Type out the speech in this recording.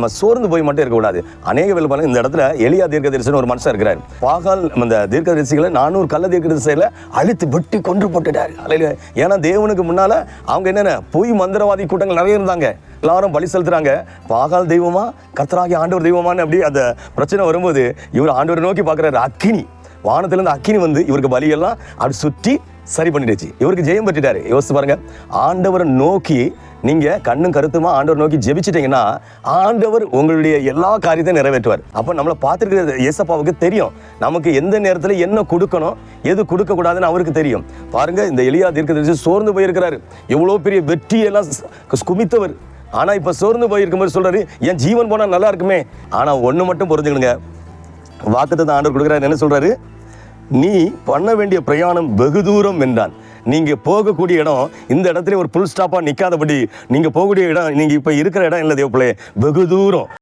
நம்ம சோர்ந்து போய் மட்டும் இருக்கக்கூடாது. அநேக வேலை பாருங்க இந்த இடத்துல எளியா தீர்க்கதரிசன் ஒரு மனுஷன் இருக்கிறார். பாகால் அந்த தீர்க்கதரிசிகளை நானூறு கள்ள தீர்க்கதரிசிகளை அழித்து வெட்டி கொன்று போட்டுட்டார். அல்லையா ஏன்னா தேவனுக்கு முன்னால் அவங்க என்னென்ன பொய் மந்திரவாதி கூட்டங்கள் நிறைய இருந்தாங்க. எல்லாரும் பலி செலுத்துறாங்க. பாகால் தெய்வமா கர்த்தராகி ஆண்டவர் தெய்வமான்னு அப்படி அந்த பிரச்சனை வரும்போது இவர் ஆண்டவரை நோக்கி பார்க்குறாரு. அக்கினி. வானத்திலேருந்து அக்கினி வந்து இவருக்கு பலியெல்லாம் அப்படி சுற்றி சரி பண்ணிடுச்சு. இவருக்கு ஜெயம் பெற்றுட்டாரு. யோசிச்சு பாருங்க. ஆண்டவரை நோக்கி நீங்கள் கண்ணும் கருத்துமா ஆண்டவர் நோக்கி ஜெபிச்சிட்டிங்கன்னா ஆண்டவர் உங்களுடைய எல்லா காரியத்தையும் நிறைவேற்றுவார். அப்போ நம்மளை பார்த்துருக்கிற ஏசப்பாவுக்கு தெரியும். நமக்கு எந்த நேரத்தில் என்ன கொடுக்கணும் எது கொடுக்கக்கூடாதுன்னு அவருக்கு தெரியும். பாருங்க இந்த எளியா தீர்க்கதரிசி சோர்ந்து போயிருக்கிறாரு. எவ்வளோ பெரிய வெற்றியெல்லாம் ஸ்- குமித்தவர். ஆனால் இப்போ சோர்ந்து போயிருக்கும்போது சொல்கிறாரு என் ஜீவன் போனால் நல்லா இருக்குமே. ஆனால் ஒன்று மட்டும் புரிஞ்சுக்கணுங்க. வாக்குத்தான் ஆண்டவர் கொடுக்குறாரு என்ன சொல்கிறாரு நீ பண்ண வேண்டிய பிரயாணம் வெகு தூரம் என்றான். நீங்கள் போகக்கூடிய இடம் இந்த இடத்துல ஒரு புல் ஸ்டாப்பாக நிற்காதபடி நீங்கள் போகக்கூடிய இடம் நீங்கள் இப்போ இருக்கிற இடம் இல்லை தேவப்பிள்ளையே வெகு தூரம்.